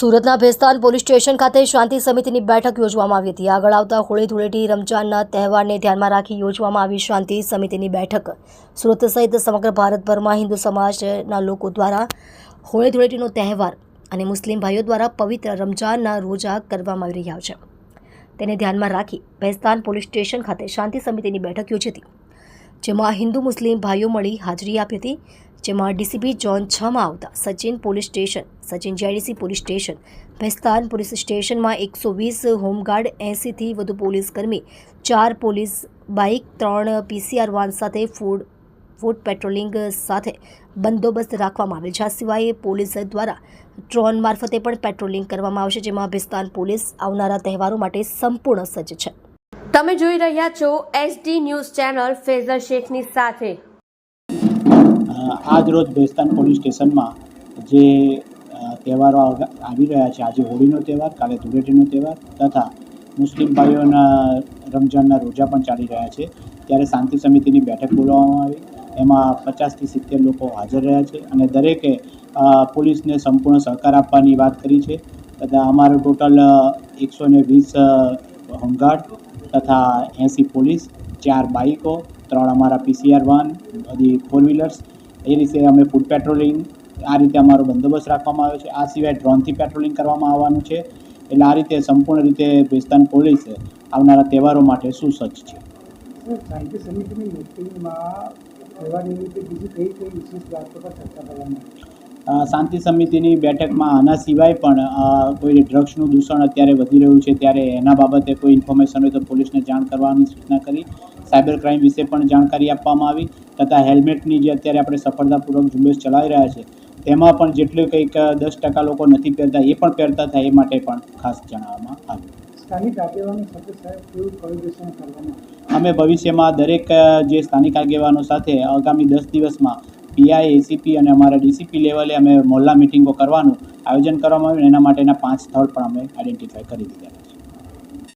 સુરતના Bhestan police station ખાતે શાંતિ સમિતિની બેઠક યોજવામાં આવી હતી. આગળ આવતા હોળી ધૂળેટી રમજાનના તહેવારને ધ્યાનમાં રાખી યોજવામાં આવી શાંતિ સમિતિની બેઠક. સુરત સહિત સમગ્ર ભારતભરમાં હિન્દુ સમાજના લોકો દ્વારા હોળી ધૂળેટીનો તહેવાર અને મુસ્લિમ ભાઈઓ દ્વારા પવિત્ર રમજાનના રોજા કરવામાં આવી રહ્યા છે. તેને ધ્યાનમાં રાખી ભેસ્તાન પોલીસ સ્ટેશન ખાતે શાંતિ સમિતિની બેઠક યોજી હતી. જેમાં હિન્દુ મુસ્લિમ ભાઈઓ મળી હાજરી આપી હતી, જેમાં ડીસીપી ઝોન છમાં આવતા, Sachin police station, Sachin JDC police station, Bhestan police સ્ટેશનમાં એકસો વીસ હોમગાર્ડ, એંસીથી વધુ પોલીસ કર્મી, ચાર પોલીસ બાઇક, ત્રણ પીસીઆર વાન સાથે ફૂડ ફૂડ પેટ્રોલિંગ સાથે બંદોબસ્ત રાખવામાં આવેલ છે. આ સિવાય પોલીસ દ્વારા ડ્રોન મારફતે પણ પેટ્રોલિંગ કરવામાં આવશે, જેમાં ભેસ્તાન પોલીસ આવનારા તહેવારો માટે સંપૂર્ણ સજ્જ છે. તમે જોઈ રહ્યા છો એસડી ન્યૂઝ ચેનલ ફેઝર શેખની સાથે. આજ રોજ બેસ્તાન પોલીસ સ્ટેશનમાં જે તહેવારો આવી રહ્યા છે. આજે હોળીનો તહેવાર, કાલે ધૂળેટીનો તહેવાર તથા મુસ્લિમ ભાઈઓના રમજાનના રોજા પણ ચાલી રહ્યા છે. ત્યારે શાંતિ સમિતિની બેઠક બોલાવવામાં આવી. એમાં પચાસથી સિત્તેર લોકો હાજર રહ્યા છે અને દરેકે પોલીસને સંપૂર્ણ સહકાર આપવાની વાત કરી છે. તથા અમારો ટોટલ એકસો ને વીસ હોમગાર્ડ તથા એંસી પોલીસ, ચાર બાઇકો ત્રણ અમારા પીસીઆર વાન, બધી ફોર વ્હીલર્સ એ રીતે અમે ફૂડ પેટ્રોલિંગ આ રીતે અમારો બંદોબસ્ત રાખવામાં આવ્યો છે. આ સિવાય ડ્રોનથી પેટ્રોલિંગ કરવામાં આવવાનું છે. એટલે આ રીતે સંપૂર્ણ રીતે ભેસ્તાન પોલીસ આવનારા તહેવારો માટે સુસજ્જ છે. સાહિત્ય સમિતિની મિટિંગમાં શાંતિ સમિતિની બેઠકમાં આના સિવાય પણ કોઈ ડ્રગ્સનું દૂષણ અત્યારે વધી રહ્યું છે ત્યારે એના બાબતે કોઈ ઇન્ફોર્મેશન હોય તો પોલીસને જાણ કરવાની સૂચના કરી સાયબર ક્રાઇમ વિશે પણ જાણકારી આપવામાં આવી તથા હેલ્મેટની જે અત્યારે આપણે સફળતાપૂર્વક ઝુંબેશ ચલાવી રહ્યા છે તેમાં પણ જેટલું કંઈક દસ ટકા લોકો નથી પહેરતા એ પણ પહેરતા થાય એ માટે પણ ખાસ જણાવવામાં આવ્યું. સ્થાનિક આગેવાનો સાથે સાહેબ કેવું કોર્ડિનેશન કરવામાં અમે ભવિષ્યમાં દરેક જે સ્થાનિક આગેવાનો સાથે આગામી દસ દિવસમાં પીઆઈ એસીપી અને અમારા ડીસીપી લેવલે અમે મોહલ્લા મિટિંગો કરવાનું આયોજન કરવામાં આવ્યું એના માટેના પાંચ સ્થળ પણ અમે આઈડેન્ટિફાય કરી દીધા છે.